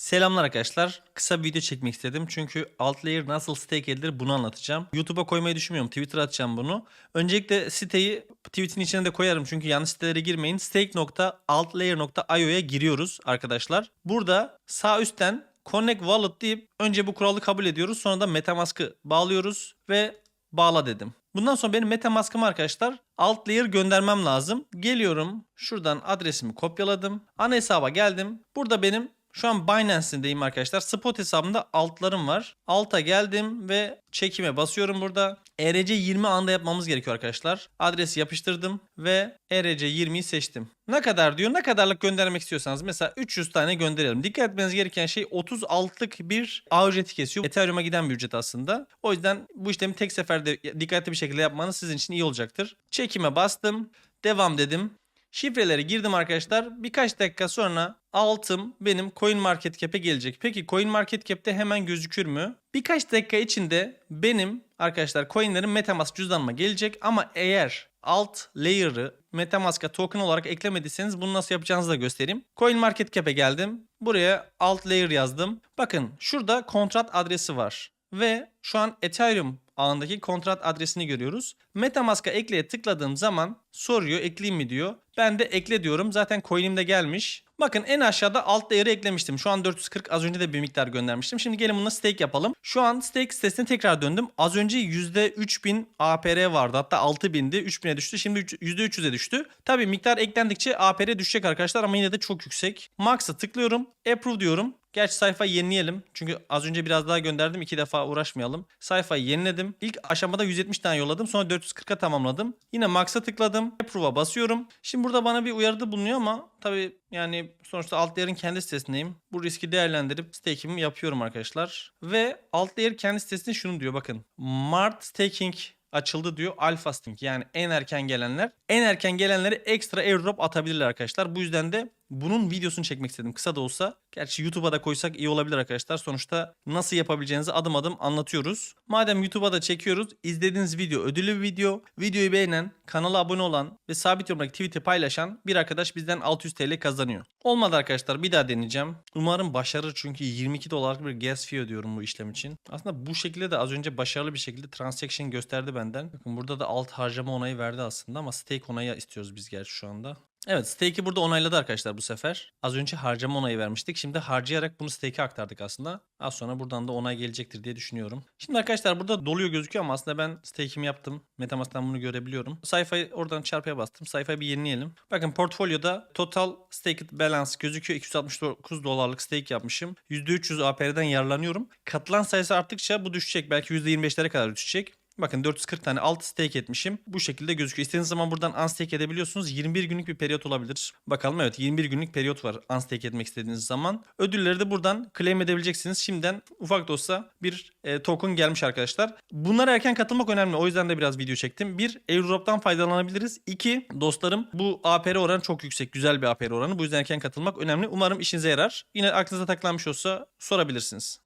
Selamlar arkadaşlar. Kısa bir video çekmek istedim. Çünkü Altlayer nasıl stake edilir bunu anlatacağım. YouTube'a koymayı düşünmüyorum. Twitter'a atacağım bunu. Öncelikle siteyi tweetin içine de koyarım. Çünkü yanlış sitelere girmeyin. stake.altlayer.io'ya giriyoruz arkadaşlar. Burada sağ üstten Connect Wallet deyip önce bu kuralı kabul ediyoruz. Sonra da Metamask'ı bağlıyoruz ve bağla dedim. Bundan sonra benim Metamask'ımı arkadaşlar alt layer göndermem lazım. Geliyorum şuradan adresimi kopyaladım. Ana hesaba geldim. Burada benim şu an Binance'indeyim arkadaşlar. Spot hesabımda altlarım var. Alta geldim ve çekime basıyorum burada. ERC20 anda yapmamız gerekiyor arkadaşlar. Adresi yapıştırdım ve E ERC20'yi seçtim. Ne kadar diyor? Ne kadarlık göndermek istiyorsanız mesela 300 tane gönderelim. Dikkat etmeniz gereken şey 36'lık bir ağ ücreti kesiyor. Ethereum'a giden bir ücret aslında. O yüzden bu işlemi tek seferde dikkatli bir şekilde yapmanız sizin için iyi olacaktır. Çekime bastım. Devam dedim. Şifreleri girdim arkadaşlar. Birkaç dakika sonra altım benim CoinMarketCap'e gelecek. Peki CoinMarketCap'te hemen gözükür mü? Birkaç dakika içinde benim arkadaşlar coinlerim Metamask cüzdanıma gelecek ama eğer alt layer'ı Metamask'a token olarak eklemediyseniz bunu nasıl yapacağınızı da göstereyim. CoinMarketCap'e geldim. Buraya alt layer yazdım. Bakın şurada kontrat adresi var. Ve şu an Ethereum ağındaki kontrat adresini görüyoruz. Metamask'a ekleye tıkladığım zaman soruyor ekleyeyim mi diyor. Ben de ekle diyorum. Zaten coin'im de gelmiş. Bakın en aşağıda alt değeri eklemiştim. Şu an 440 az önce de bir miktar göndermiştim. Şimdi gelin bununla stake yapalım. Şu an stake sitesine tekrar döndüm. Az önce %3000 APR vardı. Hatta 6000'di. 3000'e düştü. Şimdi %300'e düştü. Tabii miktar eklendikçe APR düşecek arkadaşlar ama yine de çok yüksek. Max'a tıklıyorum. Approve diyorum. Gerçi sayfayı yenileyelim. Çünkü az önce biraz daha gönderdim. iki defa uğraşmayalım. Sayfayı yeniledim. İlk aşamada 170 tane yolladım. Sonra 440'a tamamladım. Yine Max'a tıkladım. Approve'a basıyorum. Şimdi burada bana bir uyarıda bulunuyor ama tabii yani sonuçta Altlayer'in kendi sitesindeyim. Bu riski değerlendirip stake'imi yapıyorum arkadaşlar. Ve Altlayer kendi sitesinde şunu diyor bakın. Mart staking açıldı diyor. Alpha Stink yani en erken gelenler. En erken gelenlere ekstra airdrop atabilirler arkadaşlar. Bu yüzden de bunun videosunu çekmek istedim. Kısa da olsa. Gerçi YouTube'a da koysak iyi olabilir arkadaşlar. Sonuçta nasıl yapabileceğinizi adım adım anlatıyoruz. Madem YouTube'a da çekiyoruz. izlediğiniz video ödüllü bir video. Videoyu beğenen, kanala abone olan ve sabit yorumdaki tweet'i paylaşan bir arkadaş bizden 600 TL kazanıyor. Olmadı arkadaşlar bir daha deneyeceğim. Umarım başarır çünkü 22 dolarlık bir gas fee ödüyorum bu işlem için. Aslında bu şekilde de az önce başarılı bir şekilde transaction gösterdi benden. Bakın burada da alt harcama onayı verdi aslında ama stake onayı istiyoruz biz gerçi şu anda. Evet stake'i burada onayladı arkadaşlar bu sefer. Az önce harcama onayı vermiştik. Şimdi harcayarak bunu stake'e aktardık aslında. Az sonra buradan da onay gelecektir diye düşünüyorum. Şimdi arkadaşlar burada doluyor gözüküyor ama aslında ben stake'imi yaptım. Metamask'tan bunu görebiliyorum. Sayfayı oradan çarpıya bastım. Sayfayı bir yenileyelim. Bakın portfolyoda total staked balance gözüküyor. 269 dolarlık stake yapmışım. %300 APR'den yararlanıyorum. Katılan sayısı arttıkça bu düşecek. Belki %25'lere kadar düşecek. Bakın 440 tane alt stake etmişim. Bu şekilde gözüküyor. İstediğiniz zaman buradan unstake edebiliyorsunuz. 21 günlük bir periyot olabilir. Bakalım evet 21 günlük periyot var unstake etmek istediğiniz zaman. Ödülleri de buradan claim edebileceksiniz. Şimdiden ufak da olsa bir e, token gelmiş arkadaşlar. Bunlara erken katılmak önemli. O yüzden de biraz video çektim. Bir airdrop'tan faydalanabiliriz. İki dostlarım bu APR oranı çok yüksek. Güzel bir APR oranı. Bu yüzden erken katılmak önemli. Umarım işinize yarar. Yine aklınıza taklanmış olsa sorabilirsiniz.